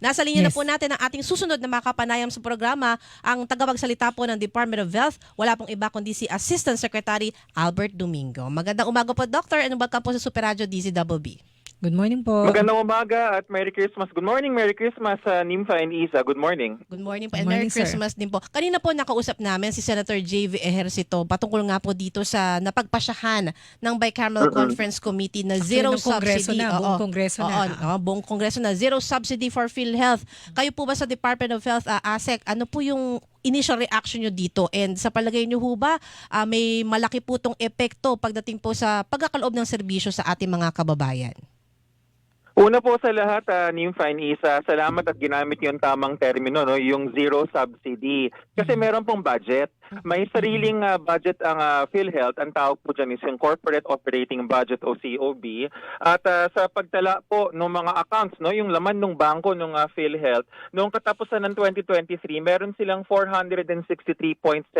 Nasa linya na Yes. po natin ang ating susunod na makapanayam sa programa, ang tagapagsalita po ng Department of Health. Wala pong iba kundi si Assistant Secretary Albert Domingo. Magandang umaga po, Doctor. Ano ba ka po sa Super Radio DZBB? Good morning po. Magandang umaga at Merry Christmas. Good morning, Merry Christmas sa Nimfa and Isa. Good morning. Good morning po and Good Merry morning, sir. Christmas din po. Kanina po nakausap namin si Senator J.V. Ejercito patungkol nga po dito sa napagpasyahan ng Bicameral Mm-mm. Conference Committee na zero Kongreso subsidy. na, buong. Kongreso na. Oo, oo, buong Kongreso na. Zero subsidy for PhilHealth. Kayo po ba sa Department of Health, uh, ASEC, ano po yung initial reaction nyo dito? And sa palagay nyo ho ba, ah, may malaki po tong epekto pagdating po sa pagkakaloob ng serbisyo sa ating mga kababayan? Una po sa lahat, uh, Nimfa and Isa, salamat at ginamit yung tamang termino, no? yung zero subsidy. Kasi meron pong budget. May sariling uh, budget ang uh, PhilHealth. Ang tawag po dyan is yung Corporate Operating Budget o COB. At uh, sa pagtala po ng mga accounts, no, yung laman ng bangko ng uh, PhilHealth, noong katapusan ng 2023, meron silang 463.7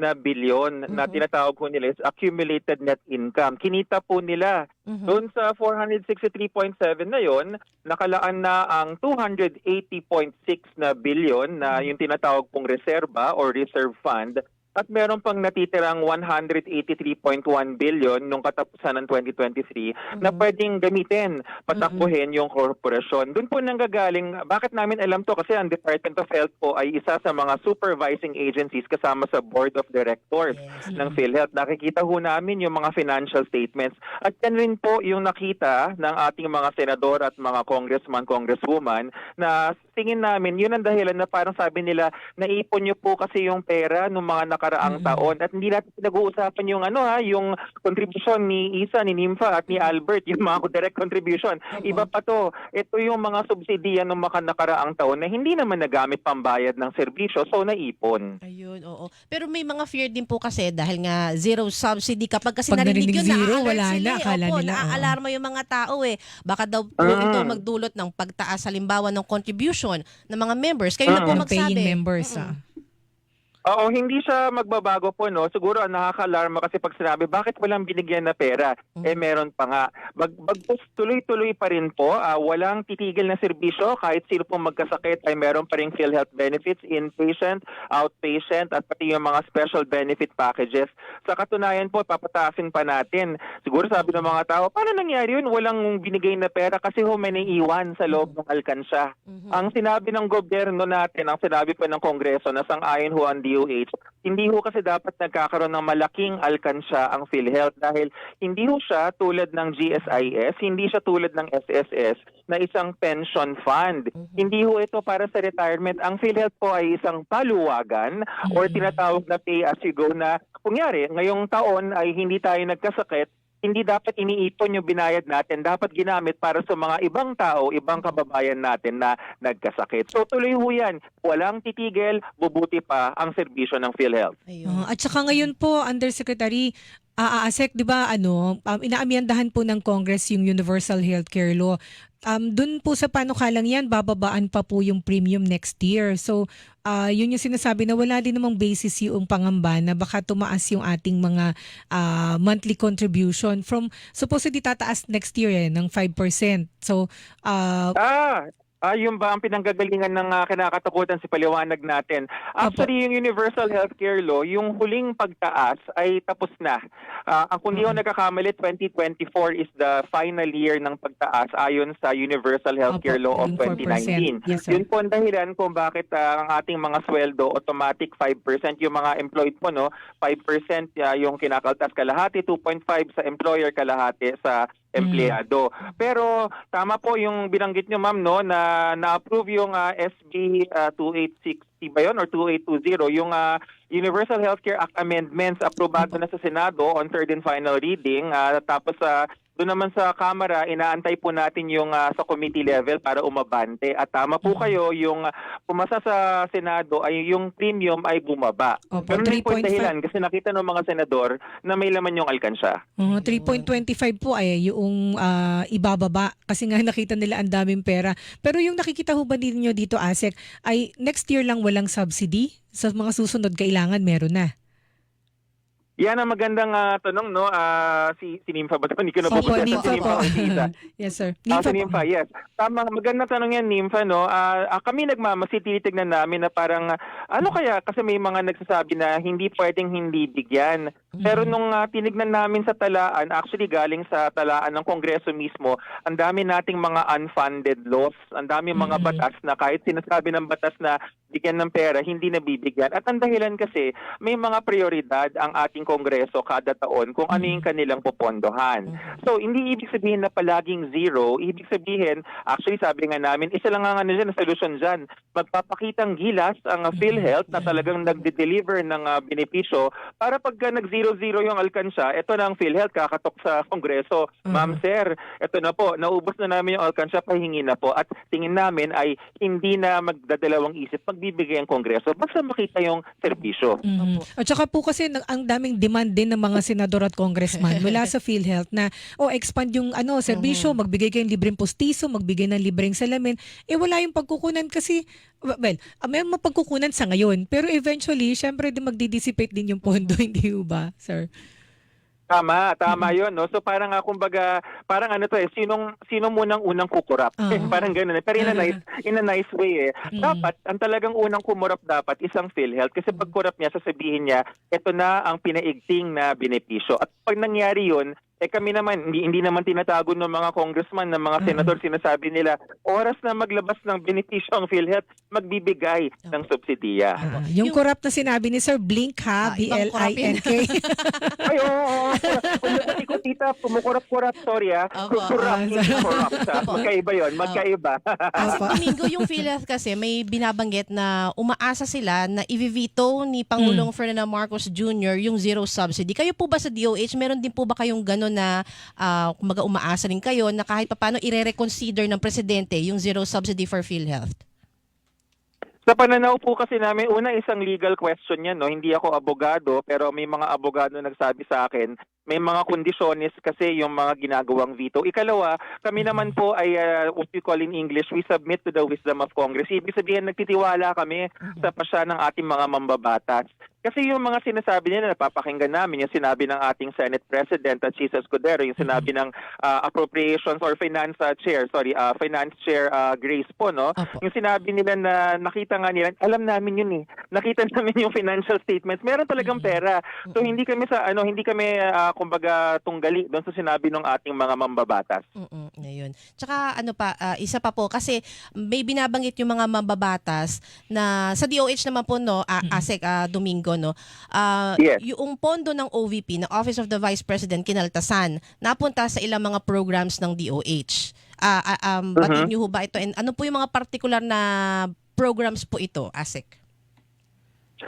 na bilyon na Mhm. tinatawag ko nila is accumulated net income. Kinita po nila Mhm. doon sa 463.7 na yon, nakalaan na ang 280.6 na billion na yung tinatawag pong reserba or reserve fund end at meron pang natitirang 183.1 billion nung katapusan ng 2023 na Mhm. pwedeng gamitin, patakbuhin yung korporasyon. Doon po nanggagaling, bakit namin alam to? Kasi ang Department of Health po ay isa sa mga supervising agencies kasama sa Board of Directors Yes. ng PhilHealth. Nakikita ho namin yung mga financial statements. At yan rin po yung nakita ng ating mga senador at mga congressman, congresswoman na tingin namin, yun ang dahilan na parang sabi nila, naipon nyo po kasi yung pera ng mga nakaraang Mm-mm. taon. At hindi natin pinag-uusapan yung ano ha, yung contribution ni Isa, ni Nimfa at ni Albert, yung mga direct contribution. Iba pa to. Ito yung mga subsidiya ng mga nakaraang taon na hindi naman nagamit pambayad ng serbisyo, so naipon. Ayun, oo. Pero may mga fear din po kasi dahil nga zero subsidy kapag kasi Pag narinig narinig yun, zero, wala sila na. eh. Akala Opo, nila, naaalarma yung mga tao eh. Baka daw po Ah. ito magdulot ng pagtaas halimbawa ng contribution ng mga members. Kayo na Ah. po Ng paying magsabi. members. Mm-mm. ah. Oo, hindi siya magbabago po, no? Siguro ang nakaka-alarma kasi pag sinabi, bakit walang binigyan na pera? Mm. Eh, meron pa nga. Bag, bagkus tuloy-tuloy pa rin po. ah, walang titigil na serbisyo. Kahit sino pong magkasakit ay meron pa rin PhilHealth benefits, inpatient, outpatient, at pati yung mga special benefit packages. Sa katunayan po, papataasin pa natin. Siguro sabi ng mga tao, paano nangyari yun? Walang binigay na pera kasi ho may naiiwan sa loob ng alkansya. Mhm. Ang sinabi ng gobyerno natin, ang sinabi pa ng Kongreso na sang-ayon ho ang DOH, hindi ho kasi dapat nagkakaroon ng malaking alkansya ang PhilHealth dahil hindi ho siya tulad ng GSIS, hindi siya tulad ng SSS na isang pension fund. Mhm. Hindi ho ito para sa retirement. Ang PhilHealth po ay isang paluwagan or Mhm. tinatawag na pay as you go na kunyari, ngayong taon ay hindi tayo nagkasakit, hindi dapat iniipon yung binayad natin, dapat ginamit para sa mga ibang tao, ibang kababayan natin na nagkasakit. So tuloy ho yan, walang titigil, bubuti pa ang serbisyo ng PhilHealth. Ayun. Ah, at saka ngayon po, Undersecretary uh, ASEC, di ba, ano, um, inaamyandahan po ng Congress yung Universal Healthcare Law. Um, Doon po sa panukalang yan, bababaan pa po yung premium next year. So, ah, yun yung sinasabi na wala din namang basis yung pangamba na baka tumaas yung ating mga ah, monthly contribution from supposedly tataas next year eh, ng 5%. So, ah, Ah, Ah, yung ba ang pinanggagalingan ng uh, kinakatakutan si paliwanag natin? Actually, yung Universal Healthcare Law, yung huling pagtaas ay tapos na. Ah, ang kung di ako Mhm. nagkakamali, 2024 is the final year ng pagtaas ayon sa Universal Healthcare Opo, Law of yung 4%. 2019. Yes, sir. Yun po ang dahilan kung bakit ah, ang ating mga sweldo automatic 5% yung mga employed mo no 5% ah, yung kinakaltas kalahati 2.5 sa employer kalahati sa empleyado. Pero tama po yung binanggit nyo ma'am no na na-approve yung ah, SB ah, 2860 ba yun or 2820 yung ah, Universal Healthcare Act amendments aprobado na sa Senado on third and final reading Ah, tapos sa doon naman sa Kamara, inaantay po natin yung ah, sa committee level para umabante. At tama po kayo, yung ah, pumasa sa Senado ay yung premium ay bumaba. Opo, Pero hindi po 3.5 dahilan kasi nakita ng mga senador na may laman yung alkansya. Uh, 3.25 po ay yung ah, ibababa kasi nga nakita nila ang daming pera. Pero yung nakikita ho ba ninyo dito, ASEC, ay next year lang walang subsidy? Sa mga susunod, kailangan meron na. Yan ang magandang ah, tanong, no? Ah, si, si Nympha ba? Hindi ko na Opo, bubuksan. Nympha Si Nympha po. o si Isa. yes, sir. Ah, Nympha si po. Nympha, yes. Tama, magandang tanong yan, Nympha, no? Ah, ah, kami nagmamasid, tinitignan namin na parang, ah, ano kaya, kasi may mga nagsasabi na hindi pwedeng hindi bigyan. Pero nung ah, tinignan namin sa talaan, actually galing sa talaan ng Kongreso mismo, ang dami nating mga unfunded laws, ang dami mga Mhm. batas na kahit sinasabi ng batas na bigyan ng pera, hindi nabibigyan. At ang dahilan kasi, may mga prioridad ang ating Kongreso kada taon kung ano yung kanilang popondohan. So, hindi ibig sabihin na palaging zero. Ibig sabihin, actually sabi nga namin, isa lang ang ano dyan, solution dyan. Magpapakitang gilas ang uh, PhilHealth na talagang nagde-deliver ng uh, benepisyo para pagka nag-zero-zero yung alkansya, ito na ang PhilHealth kakatok sa Kongreso. Ma'am, sir, ito na po, naubos na namin yung alkansya, pahingi na po. At tingin namin ay hindi na magdadalawang isip, magbibigay ang Kongreso. Basta makita yung serbisyo. Mhm. At saka po kasi ang daming demand din ng mga senador at congressman mula sa PhilHealth na oh expand yung ano serbisyo, magbigay kayong libreng postiso, magbigay ng libreng salamin. Eh wala yung pagkukunan kasi well, uh, may mapagkukunan sa ngayon, pero eventually syempre din magdi-dissipate din yung pondo, hindi ba, sir? Tama, tama 'yon, no. So parang nga kumbaga, parang ano to eh, sinong sino munang unang kukurap. Oo. parang ganoon eh. Pero in a nice in a nice way eh. Mm. Dapat ang talagang unang kumurap dapat isang PhilHealth kasi pag kurap niya sasabihin niya, ito na ang pinaigting na benepisyo. At pag nangyari 'yon, eh kami naman, hindi, hindi naman tinatago ng mga congressman, ng mga senador, sinasabi nila, oras na maglabas ng benepisyo ang PhilHealth, magbibigay ng subsidiya. Ah, yung, Yung- corrupt na sinabi ni Sir Blink ha, Ah, corrupt. B-L-I-N-K. Ay, oo, oo. Pati ko, tita, kumukurap-kurap, sorry ah. Opo. Kurap, hindi Ah. Magkaiba yun, magkaiba. Kasi. Domingo, yung PhilHealth kasi may binabanggit na umaasa sila na i-veto ni Pangulong Ferdinand Marcos Jr. yung zero subsidy. Kayo po ba sa DOH, meron din po ba kayong gano'n na uh, kumaga umaasa rin kayo na kahit papano ire-reconsider ng presidente yung zero subsidy for PhilHealth? Sa pananaw po kasi namin, una isang legal question yan, no? Hindi ako abogado, pero may mga abogado nagsabi sa akin, may mga kondisyones kasi yung mga ginagawang veto. Ikalawa, kami naman po ay, uh, what we call in English, we submit to the wisdom of Congress. Ibig sabihin, nagtitiwala kami sa pasya ng ating mga mambabatas. Kasi yung mga sinasabi nila, napapakinggan namin, yung sinabi ng ating Senate President at Jesus Escudero, yung sinabi ng uh, Appropriations or Finance uh, Chair, sorry, uh, Finance Chair uh, Grace po, no? Opo. Yung sinabi nila na nakita nga nila, alam namin yun eh. Nakita namin yung financial statements. Meron talagang pera. So hindi kami sa ano, hindi kami kumbaga tunggali doon sa sinabi ng ating mga mambabatas. Mm ngayon. Tsaka ano pa, ah, isa pa po, kasi may binabanggit yung mga mambabatas na sa DOH naman po, no, ah, ASEC ah, Domingo, no, ah, Yes. yung pondo ng OVP, ng Office of the Vice President, kinaltasan, napunta sa ilang mga programs ng DOH. Ah, ah, um, batid niyo ho ba ito? And ano po yung mga particular na programs po ito, ASEC?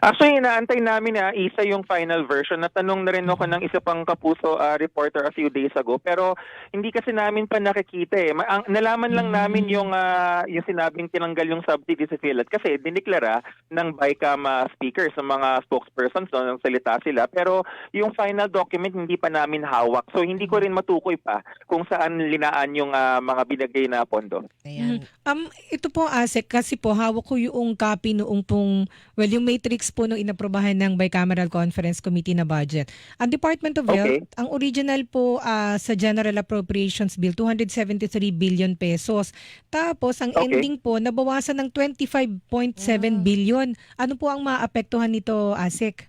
Actually, inaantay namin na isa yung final version. Natanong na rin ako ng isa pang kapuso ah, reporter a few days ago. Pero hindi kasi namin pa nakikita eh. Ma- ang, nalaman lang namin yung, ah, yung sinabing tinanggal yung subsidy sa PhilHealth kasi diniklara ng BICAM ah, speakers, ng mga spokespersons, no, ng salita sila. Pero yung final document hindi pa namin hawak. So hindi ko rin matukoy pa kung saan linaan yung ah, mga binigay na pondo. Ayan. Um, ito po, ASEC, kasi po hawak ko yung copy noong pong, well, yung matrix po nung inaprobahan ng Bicameral Conference Committee na budget. Ang Department of Okay. Health, ang original po ah, sa General Appropriations Bill, 273 billion pesos. Tapos, ang Okay. ending po, nabawasan ng 25.7 billion. Ano po ang maapektuhan nito, ASEC?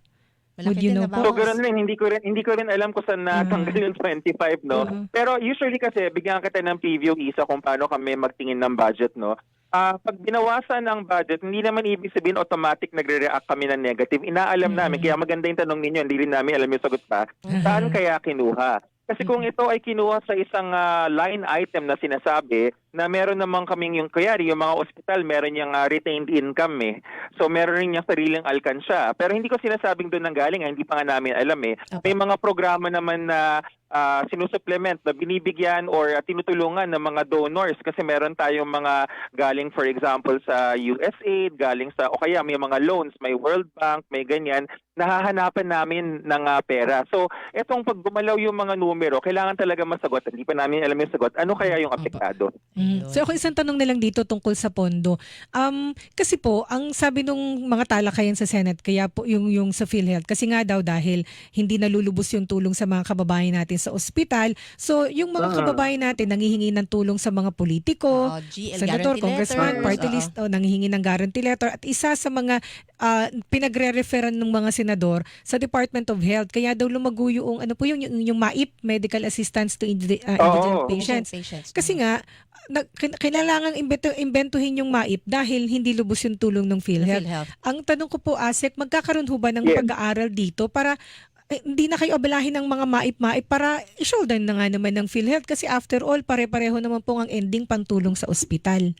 Would Malaki you know? So ganoon rin, hindi ko rin hindi ko rin alam kung saan natanggal yung 25, no. Mhm. Pero usually kasi bigyan kita ng preview isa kung paano kami magtingin ng budget, no. Ah, pag binawasan ang budget, hindi naman ibig sabihin automatic nagre-react kami ng negative. Inaalam namin, kaya maganda yung tanong ninyo, hindi rin namin alam yung sagot pa. Saan kaya kinuha? Kasi kung ito ay kinuha sa isang ah, line item na sinasabi na meron naman kaming yung kuyari, yung mga ospital, meron yung ah, retained income eh. So meron rin yung sariling alkansya. Pero hindi ko sinasabing doon nang galing, ah, hindi pa nga namin alam eh. May mga programa naman na ah, sinusupplement na binibigyan or ah, tinutulungan ng mga donors kasi meron tayong mga galing for example sa USAID, galing sa o kaya may mga loans, may World Bank, may ganyan, nahahanapan namin ng ah, pera. So, etong pag gumalaw yung mga numero, kailangan talaga masagot. Hindi pa namin alam yung sagot. Ano kaya yung apektado? Mm. So ako isang tanong na lang dito tungkol sa pondo. Um kasi po ang sabi nung mga talakayan sa Senate kaya po yung yung sa PhilHealth kasi nga daw dahil hindi nalulubos yung tulong sa mga kababayan natin sa ospital. So yung mga Ah. kababayan natin nanghihingi ng tulong sa mga politiko, Oh, GL senador, guarantee congressman, letters, party list, oh, nanghihingi ng guarantee letter at isa sa mga ah, pinagre-referan ng mga senador sa Department of Health. Kaya daw lumago yung ano po yung yung, yung MAIP, Medical Assistance to Indi- ah, Indigent Oo. Patients. Patients. Kasi nga, na, kailangan imbento, imbentuhin yung MAIP dahil hindi lubos yung tulong ng Ng PhilHealth. PhilHealth. Ang tanong ko po, Asek, magkakaroon ho ba ng Yes. pag-aaral dito para eh, hindi na kayo abalahin ng mga MAIP-MAIP para i-shoulder na nga naman ng PhilHealth kasi after all, pare-pareho naman po ang ending pantulong sa ospital.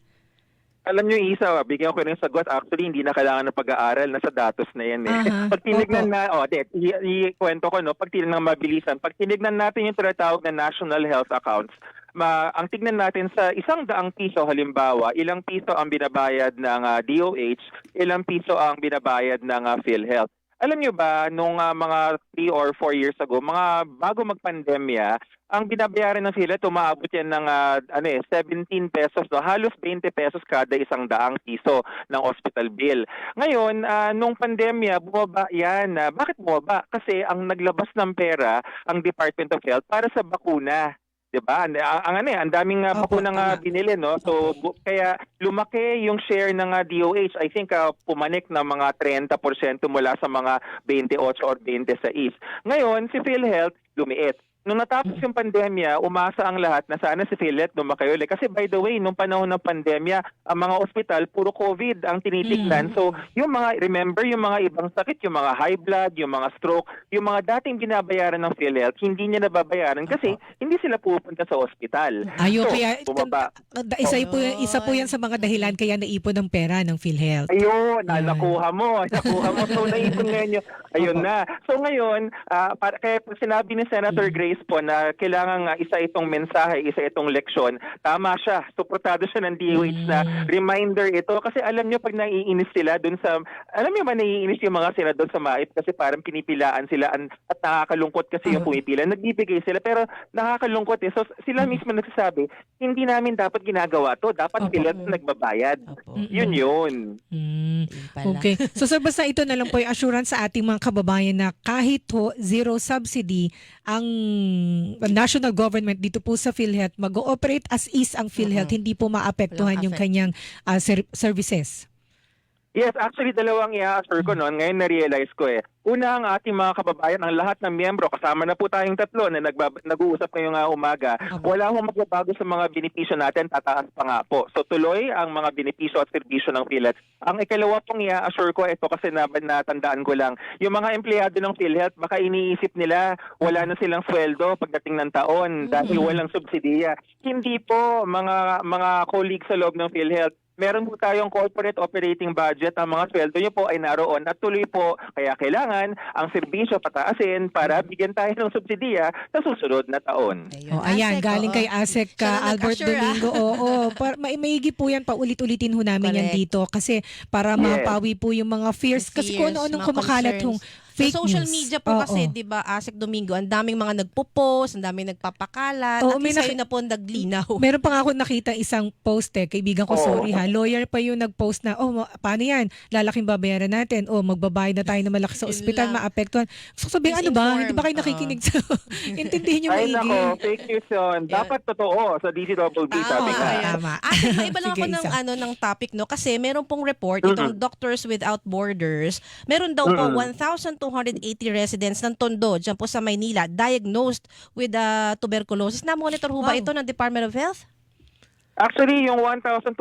Alam niyo yung isa, bigyan ko ng sagot. Actually, hindi na kailangan ng pag-aaral. Nasa datos na yan eh. Aha. Pag tinignan na, oh, de, i- ikwento ko, no, pag tinignan mabilisan, pag tinignan natin yung tinatawag na national health accounts, ma, ang tignan natin sa isang daang piso halimbawa, ilang piso ang binabayad ng ah, DOH, ilang piso ang binabayad ng ah, PhilHealth. Alam niyo ba, nung ah, mga 3 or 4 years ago, mga bago magpandemya, ang binabayaran ng PhilHealth, umaabot yan ng ah, ano eh, 17 pesos, no? halos 20 pesos kada isang daang piso ng hospital bill. Ngayon, ah, nung pandemya, bumaba yan. Ah, bakit bumaba? Kasi ang naglabas ng pera ang Department of Health para sa bakuna. 'Di ba? Ang, ang, ano eh, ang daming uh, Opo, bakuna nga tama. binili, no? So bu- kaya lumaki yung share ng ah, DOH. I think ah, pumanik na mga 30% mula sa mga 28 or 26. Ngayon, si PhilHealth lumiit. Nung natapos yung pandemya, umasa ang lahat na sana si PhilHealth lumaki ulit. Kasi by the way, nung panahon ng pandemya, ang mga ospital, puro COVID ang tinitignan. So, yung mga, remember, yung mga ibang sakit, yung mga high blood, yung mga stroke, yung mga dating binabayaran ng PhilHealth, hindi niya nababayaran kasi hindi sila pupunta sa ospital. Ayo, So, kaya bumaba. da- isa po isa po yan sa mga dahilan kaya naipon ng pera ng PhilHealth. Ayun, na, Ayun. nakuha mo, nakuha mo. So, naipon ngayon yun. Ayun na. So, ngayon, ah, para, kaya sinabi ni Senator Grace po na kailangan nga isa itong mensahe, isa itong leksyon, tama siya. Suportado siya ng DOH na reminder ito. Kasi alam nyo, pag naiinis sila dun sa, alam nyo ba naiinis yung mga senador sa MAIP kasi parang pinipilaan sila at nakakalungkot kasi yung Oo. pumipila. Nagbibigay sila pero nakakalungkot eh. So, sila mismo nagsasabi, hindi namin dapat ginagawa to. Dapat Opo. sila nagbabayad. Opo. Mm. Yun yun. Mm. Okay. So sir, basta ito na lang po yung assurance sa ating mga kababayan na kahit ho zero subsidy ang national government dito po sa PhilHealth mag-ooperate as is ang PhilHealth, Mhm. hindi po maapektuhan Walang yung affect. kanyang ah, ser- services. Yes, actually dalawang i-assure ko noon. Ngayon na-realize ko eh. Una ang ating mga kababayan, ang lahat ng miyembro, kasama na po tayong tatlo na nagbab- nag-uusap ngayong uh, umaga, wala hong magbabago sa mga benepisyo natin, tataas pa nga po. So tuloy ang mga benepisyo at serbisyo ng PhilHealth. Ang ikalawa pong i-assure ko, ito kasi na, natandaan ko lang, yung mga empleyado ng PhilHealth, baka iniisip nila wala na silang sweldo pagdating ng taon dahil Mhm. walang subsidiya. Hindi po, mga mga colleagues sa loob ng PhilHealth, meron po tayong corporate operating budget. Ang mga sweldo nyo po ay naroon at tuloy po. Kaya kailangan ang serbisyo pataasin para bigyan tayo ng subsidiya sa susunod na taon. Oh, ayan, Asek, galing oo. kay Asek Siya ka na Albert nag-assure, ah. Domingo. Oo, par, may maigi po yan paulit-ulitin ho namin yan Correct. dito kasi para Yes. mapawi po yung mga fears kasi kung Fears, ano-anong mga kumakalat concerns. Fake Sa social news. media po Oo. kasi, di ba, Asik Domingo, ang daming mga nagpo-post, ang daming nagpapakalat, Oo, at may naki- kayo na po ang naglinaw. Meron pa nga ako nakita isang post eh, kaibigan ko, Oo. sorry ha, lawyer pa yung nag-post na, oh, paano yan? Lalaking babayaran natin, oh, magbabayad na tayo ng malaki sa ospital, maapektuhan. So sabi, ano ba? Misinform. Hindi ba kayo nakikinig sa... Intindihin niyo Ay maigi. nako, fake news yun. Dapat totoo sa DCWB Ah, sabi oo, Tama. Ah, may iba lang ako ng, ano, ng topic, no? Kasi meron pong report, itong Doctors Without Borders, meron daw po 1,200 280 residents ng Tondo, dyan po sa Maynila, diagnosed with uh, tuberculosis. Na-monitor ho ba wow. ito ng Department of Health? Actually, yung 1,280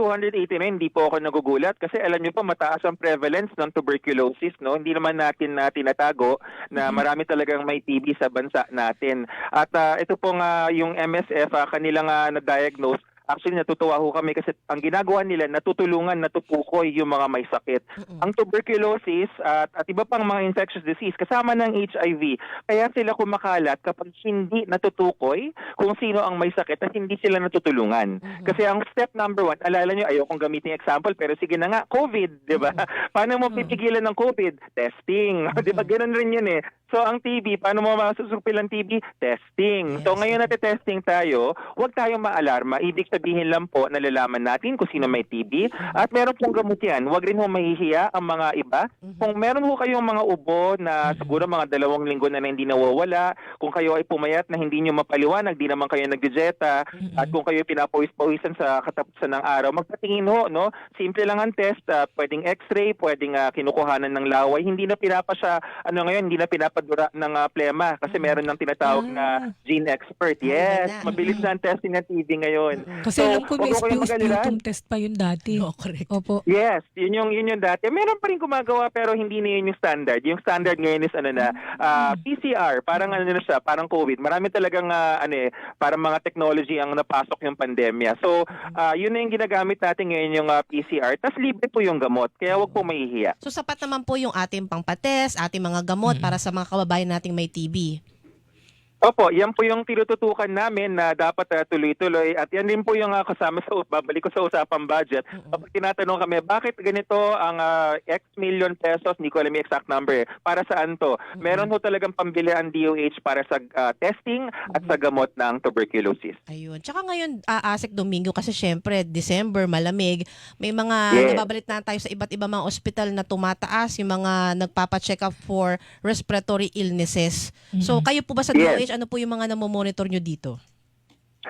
na hindi po ako nagugulat kasi alam niyo po mataas ang prevalence ng tuberculosis. No? Hindi naman natin na tinatago na mm-hmm. marami talagang may TB sa bansa natin. At uh, ito po uh, uh, nga yung MSF, uh, kanilang uh, na-diagnose Actually, natutuwa ho kami kasi ang ginagawa nila, natutulungan, natutukoy yung mga may sakit. Ang tuberculosis at, at iba pang mga infectious disease, kasama ng HIV, kaya sila kumakalat kapag hindi natutukoy kung sino ang may sakit at hindi sila natutulungan. Kasi ang step number one, alala nyo, ayokong gamitin example, pero sige na nga, COVID, di ba? Paano mo pipigilan ng COVID? Testing. di ba? Ganun rin yun eh. So ang TB, paano mo masusupil ang TB? Testing. So Yes. ngayon natin testing tayo, huwag tayong maalarma. Ibig sabihin lang po, nalalaman natin kung sino may TB at meron pong gamot yan. Huwag rin ho mahihiya ang mga iba. Kung meron ho kayong mga ubo na siguro mga dalawang linggo na, na hindi nawawala, kung kayo ay pumayat na hindi nyo mapaliwanag, di naman kayo nagdijeta, at kung kayo pinapawis-pawisan sa katapusan ng araw, magpatingin ho, no? Simple lang ang test, ah, pwedeng x-ray, pwedeng ah, kinukuhanan ng laway, hindi na pinapa siya, ano ngayon, hindi na pinapadura ng ah, plema kasi meron ng tinatawag na gene expert. Yes, Maganda. mabilis na ang testing ng TB ngayon. Kasi So, alam ko may huwag kayong sputum test pa yun dati. No, correct. Opo. Yes, yun yung yun yung dati. Meron pa rin gumagawa pero hindi na yun yung standard. Yung standard ngayon is ano na ah, PCR, parang ano na siya, parang COVID. Marami talagang ah, ano eh, parang mga technology ang napasok yung pandemya. So, ah, yun na yung ginagamit natin ngayon yung ah, PCR. Tapos libre po yung gamot. Kaya wag po mahihiya. So sapat naman po yung ating pangpates, ating mga gamot para sa mga kababayan nating may TB. Opo, yan po yung tinututukan namin na dapat ah, tuloy-tuloy at yan din po yung ah, kasama sa babalik ko sa usapang budget. Kapag tinatanong kami, bakit ganito ang ah, X million pesos, hindi ko alam yung exact number, eh. para saan to? Meron ho talagang pambili ang DOH para sa ah, testing at sa gamot ng tuberculosis. Ayun. Tsaka ngayon, aasik Domingo kasi syempre, December, malamig. May mga Yes. nababalit na tayo sa iba't ibang mga ospital na tumataas, yung mga nagpapa-check up for respiratory illnesses. So, kayo po ba sa Yes. DOH, ano po yung mga namomonitor nyo dito?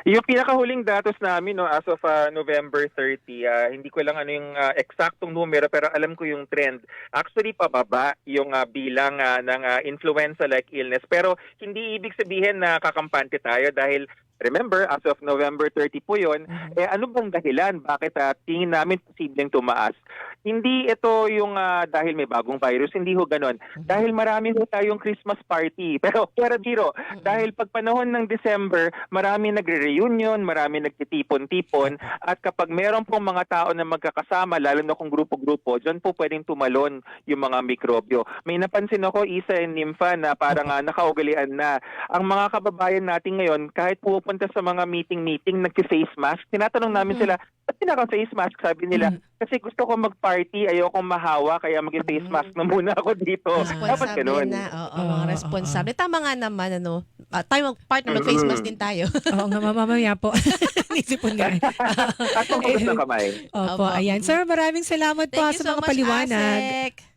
Yung pinakahuling datos namin no as of ah, November 30, ah, hindi ko lang ano yung ah, eksaktong numero pero alam ko yung trend. Actually pababa yung ah, bilang ah, ng ah, influenza-like illness pero hindi ibig sabihin na kakampante tayo dahil remember as of November 30 po yon eh ano bang dahilan bakit ah, tingin namin posibleng tumaas? Hindi ito yung ah, dahil may bagong virus, hindi ho ganon. Dahil marami ho tayong Christmas party. Pero pero biro, dahil pag panahon ng December, marami nagre-reunion, marami nagtitipon-tipon at kapag meron pong mga tao na magkakasama, lalo na kung grupo-grupo, dyan po pwedeng tumalon yung mga mikrobyo. May napansin ako, Isa and Nympha, na parang ah, nakaugalian na. Ang mga kababayan natin ngayon, kahit pupunta sa mga meeting-meeting, nagsi-face mask, tinatanong namin sila, ba't pinaka-face mask? Sabi nila, kasi gusto ko mag-party, ayokong mahawa, kaya mag-face mask na muna ako dito. Dapat ganun. na. Oo, Oo, mga oo, responsable. Tama nga naman, ano. ah, tayo mag-part na mag-face mask din tayo. Oo nga, mamamaya po. Nisipon nga. At kung gusto ng kamay. Opo, Opo. ayan. Sir, maraming salamat po Thank you sa so mga much, paliwanag. Asek.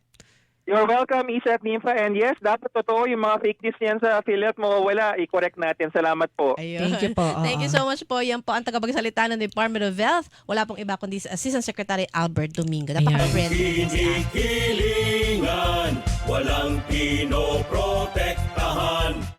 You're welcome, Isa at Nympha. And yes, dapat totoo yung mga fake news niyan sa affiliate mo, wala, i-correct natin. Salamat po. Ayun. Thank you po. oo. Thank you so much po. Yan po ang tagapagsalita ng Department of Health. Wala pong iba kundi si Assistant Secretary Albert Domingo. Napaka-friendly. Kinikilingan, walang pinoprotektahan.